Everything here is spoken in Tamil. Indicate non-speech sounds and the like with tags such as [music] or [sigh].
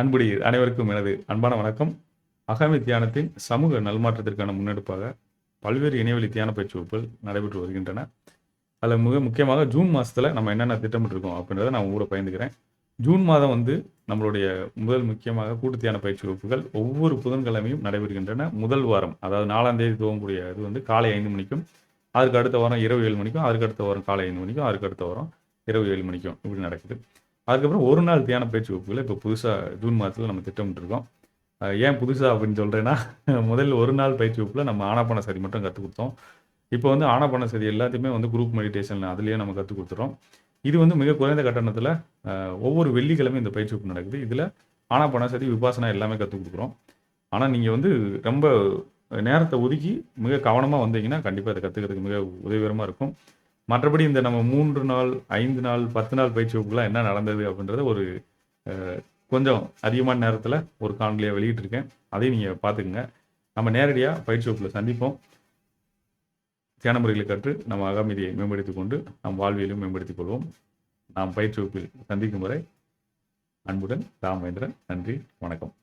அன்புடி அனைவருக்கும் எனது அன்பான வணக்கம். அகாமி தியானத்தின் சமூக நல்மாற்றத்திற்கான முன்னெடுப்பாக பல்வேறு இணையவழி தியான பயிற்சி வகுப்புகள் நடைபெற்று வருகின்றன. அதில் மிக முக்கியமாக ஜூன் மாதத்தில் நம்ம என்னென்ன திட்டமிட்டிருக்கோம் அப்படின்றத நான் உங்களோட பயந்துக்கிறேன் ஜூன் மாதம் வந்து நம்மளுடைய முதல் முக்கியமாக கூட்டு தியான பயிற்சி வகுப்புகள் ஒவ்வொரு புதன்கிழமையும் நடைபெறுகின்றன. முதல் வாரம் அதாவது நாலாம் தேதி துவங்கக்கூடிய இது வந்து காலை ஐந்து மணிக்கும் அதுக்கு அடுத்த வாரம் இரவு ஏழு மணிக்கும் அதுக்கு அடுத்த வாரம் காலை ஐந்து மணிக்கும் அதுக்கு அடுத்த வாரம் இரவு ஏழு மணிக்கும் இப்படி நடக்குது. அதுக்கப்புறம் ஒரு நாள் தியான பயிற்சி வகுப்புகளை இப்போ புதுசாக ஜூன் மாதத்தில் நம்ம திட்டமிட்டுருக்கோம். ஏன் புதுசாக அப்படின்னு சொல்கிறேன்னா [laughs] முதல்ல ஒரு நாள் பயிற்சி வகுப்பில் நம்ம ஆனாப்பான சரி மட்டும் கற்றுக் கொடுத்தோம். இப்போ வந்து ஆனாப்பான சரி எல்லாத்தையுமே வந்து குரூப் மெடிடேஷன் அதுலேயே நம்ம கற்றுக் கொடுத்துறோம். இது வந்து மிக குறைந்த கட்டணத்தில் ஒவ்வொரு வெள்ளிக்கிழமையும் இந்த பயிற்சி வகுப்பு நடக்குது. இதில் ஆனாப்பான சரி விபாசனா எல்லாமே கற்றுக் கொடுக்குறோம். ஆனால் நீங்கள் வந்து ரொம்ப நேரத்தை ஒதுக்கி மிக கவனமாக வந்தீங்கன்னா கண்டிப்பாக இதை கற்றுக்கிறதுக்கு மிக உதவிகரமாக இருக்கும். மற்றபடி இந்த நம்ம மூன்று நாள் ஐந்து நாள் பத்து நாள் பயிற்சி வகுப்புலாம் என்ன நடந்தது அப்படின்றத ஒரு கொஞ்சம் அதிகமான நேரத்தில் ஒரு காணொலியாக வெளியிட்டிருக்கேன். அதையும் நீங்கள் பார்த்துக்குங்க. நம்ம நேரடியாக பயிற்சி வகுப்பில் சந்திப்போம். தியான முறைகளை கற்று நம்ம அகமதியை மேம்படுத்திக் கொண்டு நம் வாழ்வியலும் மேம்படுத்திக் கொள்வோம். நாம் பயிற்சி வகுப்பில் சந்திக்கும் வரை அன்புடன் ராமேந்திரன் நன்றி வணக்கம்.